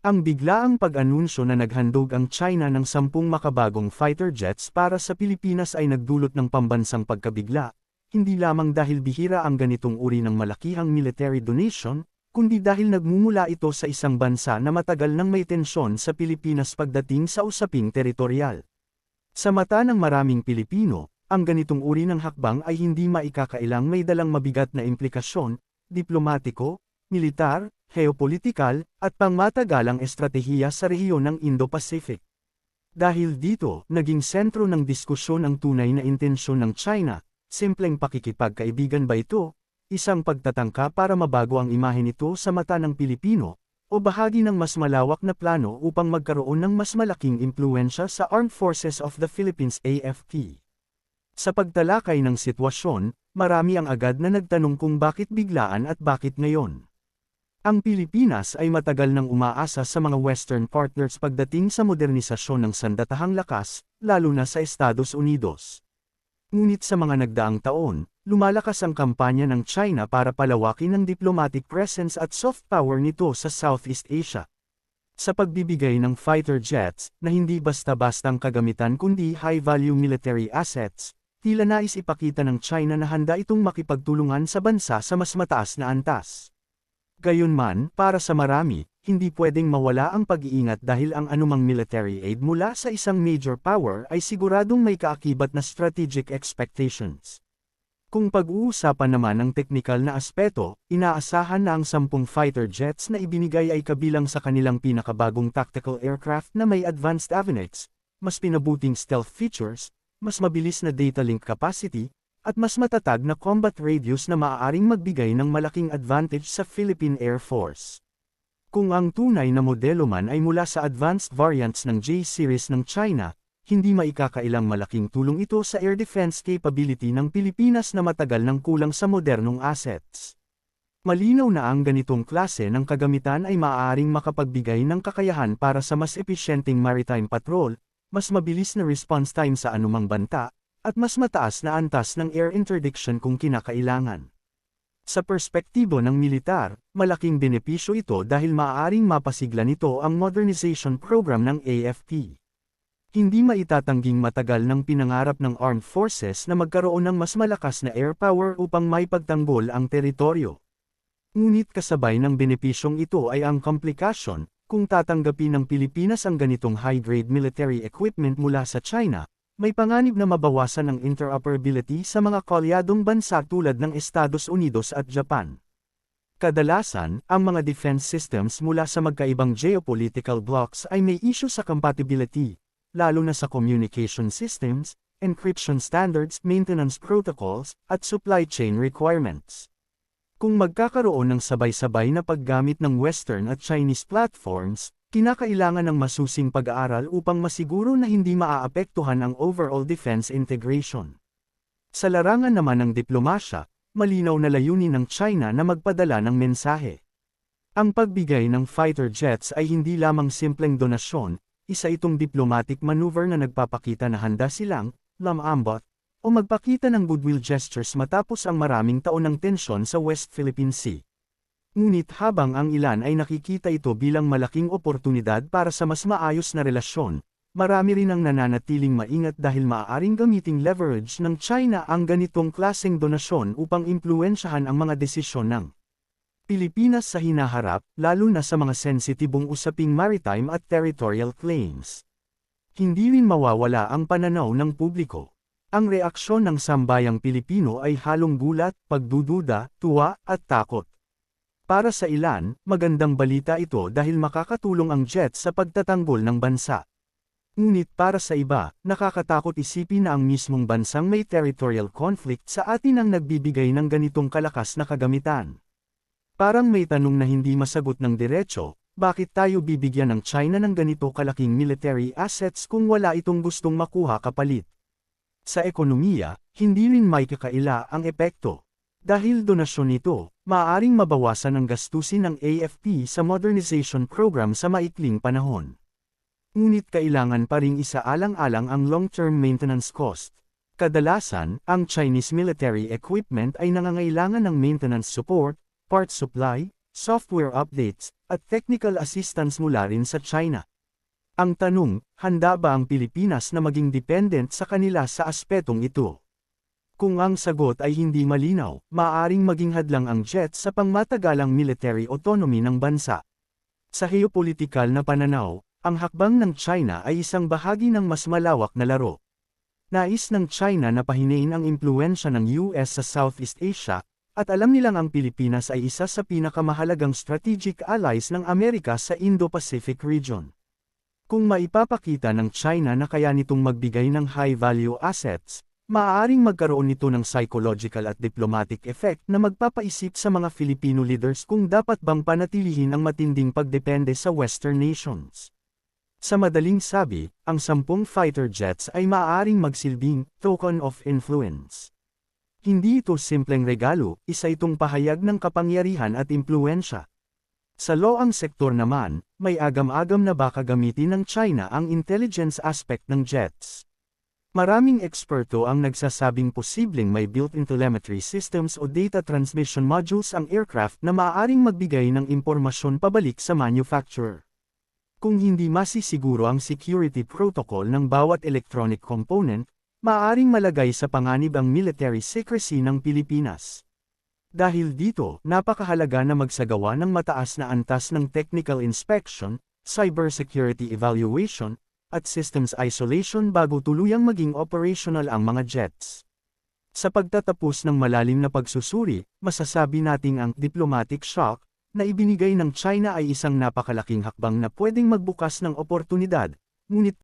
Ang biglaang pag-anunsyo na naghandog ang China ng sampung makabagong fighter jets para sa Pilipinas ay nagdulot ng pambansang pagkabigla, hindi lamang dahil bihira ang ganitong uri ng malakihang military donation, kundi dahil nagmumula ito sa isang bansa na matagal nang may tensyon sa Pilipinas pagdating sa usaping teritorial. Sa mata ng maraming Pilipino, ang ganitong uri ng hakbang ay hindi maikakailang may dalang mabigat na implikasyon, diplomatiko, militar, geopolitikal, at pangmatagalang estratehiya sa rehiyon ng Indo-Pacific. Dahil dito, naging sentro ng diskusyon ang tunay na intensyon ng China, simpleng pakikipagkaibigan ba ito, isang pagtatangka para mabago ang imahe nito sa mata ng Pilipino, o bahagi ng mas malawak na plano upang magkaroon ng mas malaking impluensya sa Armed Forces of the Philippines AFP. Sa pagtalakay ng sitwasyon, marami ang agad na nagtanong kung bakit biglaan at bakit ngayon. Ang Pilipinas ay matagal nang umaasa sa mga Western partners pagdating sa modernisasyon ng sandatahang lakas, lalo na sa Estados Unidos. Ngunit sa mga nagdaang taon, lumalakas ang kampanya ng China para palawakin ang diplomatic presence at soft power nito sa Southeast Asia. Sa pagbibigay ng fighter jets, na hindi basta-bastang kagamitan kundi high-value military assets, tila nais ipakita ng China na handa itong makipagtulungan sa bansa sa mas mataas na antas. Gayunman, para sa marami, hindi pwedeng mawala ang pag-iingat dahil ang anumang military aid mula sa isang major power ay siguradong may kaakibat na strategic expectations. Kung pag-uusapan naman ng teknikal na aspeto, inaasahan na ang sampung fighter jets na ibinigay ay kabilang sa kanilang pinakabagong tactical aircraft na may advanced avionettes, mas pinabuting stealth features, mas mabilis na data link capacity, at mas matatag na combat radius na maaaring magbigay ng malaking advantage sa Philippine Air Force. Kung ang tunay na modelo man ay mula sa advanced variants ng J-series ng China, hindi maikakailang malaking tulong ito sa air defense capability ng Pilipinas na matagal nang kulang sa modernong assets. Malinaw na ang ganitong klase ng kagamitan ay maaaring makapagbigay ng kakayahan para sa mas epesyenteng maritime patrol, mas mabilis na response time sa anumang banta, at mas mataas na antas ng air interdiction kung kinakailangan. Sa perspektibo ng militar, malaking benepisyo ito dahil maaaring mapasigla nito ang modernization program ng AFP. Hindi maitatangging matagal ng pinangarap ng armed forces na magkaroon ng mas malakas na air power upang maipagtanggol ang teritoryo. Ngunit kasabay ng benepisyong ito ay ang komplikasyon, kung tatanggapin ng Pilipinas ang ganitong high-grade military equipment mula sa China, may panganib na mabawasan ang interoperability sa mga kalyadong bansa tulad ng Estados Unidos at Japan. Kadalasan, ang mga defense systems mula sa magkaibang geopolitical blocks ay may issue sa compatibility, lalo na sa communication systems, encryption standards, maintenance protocols, at supply chain requirements. Kung magkakaroon ng sabay-sabay na paggamit ng Western at Chinese platforms, Kinakailangan ng masusing pag-aaral upang masiguro na hindi maaapektuhan ang overall defense integration. Sa larangan naman ng diplomasya, malinaw na layunin ng China na magpadala ng mensahe. Ang pagbigay ng fighter jets ay hindi lamang simpleng donasyon, isa itong diplomatic maneuver na nagpapakita na handa silang, lamambot, o magpakita ng goodwill gestures matapos ang maraming taon ng tensyon sa West Philippine Sea. Ngunit habang ang ilan ay nakikita ito bilang malaking oportunidad para sa mas maayos na relasyon, marami rin ang nananatiling maingat dahil maaaring gamiting leverage ng China ang ganitong klaseng donasyon upang impluensyahan ang mga desisyon ng Pilipinas sa hinaharap, lalo na sa mga sensitibong usaping maritime at territorial claims. Hindi rin mawawala ang pananaw ng publiko. Ang reaksyon ng sambayang Pilipino ay halong gulat, pagdududa, tuwa, at takot. Para sa ilan, magandang balita ito dahil makakatulong ang jet sa pagtatanggol ng bansa. Ngunit para sa iba, nakakatakot isipin na ang mismong bansang may territorial conflict sa atin ang nagbibigay ng ganitong kalakas na kagamitan. Parang may tanong na hindi masagot ng diretsyo, bakit tayo bibigyan ng China ng ganito kalaking military assets kung wala itong gustong makuha kapalit? Sa ekonomiya, hindi rin may kakaila ang epekto. Dahil donasyon nito, maaaring mabawasan ang gastusin ng AFP sa modernization program sa maikling panahon. Ngunit kailangan pa ring isaalang-alang ang long-term maintenance cost. Kadalasan, ang Chinese military equipment ay nangangailangan ng maintenance support, part supply, software updates, at technical assistance mula rin sa China. Ang tanong, handa ba ang Pilipinas na maging dependent sa kanila sa aspetong ito? Kung ang sagot ay hindi malinaw, maaaring maging hadlang ang jet sa pangmatagalang military autonomy ng bansa. Sa geopolitikal na pananaw, ang hakbang ng China ay isang bahagi ng mas malawak na laro. Nais ng China na pahinain ang impluensya ng US sa Southeast Asia, at alam nilang ang Pilipinas ay isa sa pinakamahalagang strategic allies ng Amerika sa Indo-Pacific region. Kung maipapakita ng China na kaya nitong magbigay ng high-value assets, maaaring magkaroon nito ng psychological at diplomatic effect na magpapaisip sa mga Filipino leaders kung dapat bang panatilihin ang matinding pagdepende sa Western nations. Sa madaling sabi, ang sampung fighter jets ay maaaring magsilbing token of influence. Hindi ito simpleng regalo, isa itong pahayag ng kapangyarihan at impluensya. Sa loang sektor naman, may agam-agam na baka gamitin ng China ang intelligence aspect ng jets. Maraming eksperto ang nagsasabing posibleng may built-in telemetry systems o data transmission modules ang aircraft na maaaring magbigay ng impormasyon pabalik sa manufacturer. Kung hindi masisiguro ang security protocol ng bawat electronic component, maaaring malagay sa panganib ang military secrecy ng Pilipinas. Dahil dito, napakahalaga na magsagawa ng mataas na antas ng technical inspection, cybersecurity evaluation, at systems isolation bago tuluyang maging operational ang mga jets. Sa pagtatapos ng malalim na pagsusuri, masasabi nating ang diplomatic shock na ibinigay ng China ay isang napakalaking hakbang na pwedeng magbukas ng oportunidad, ngunit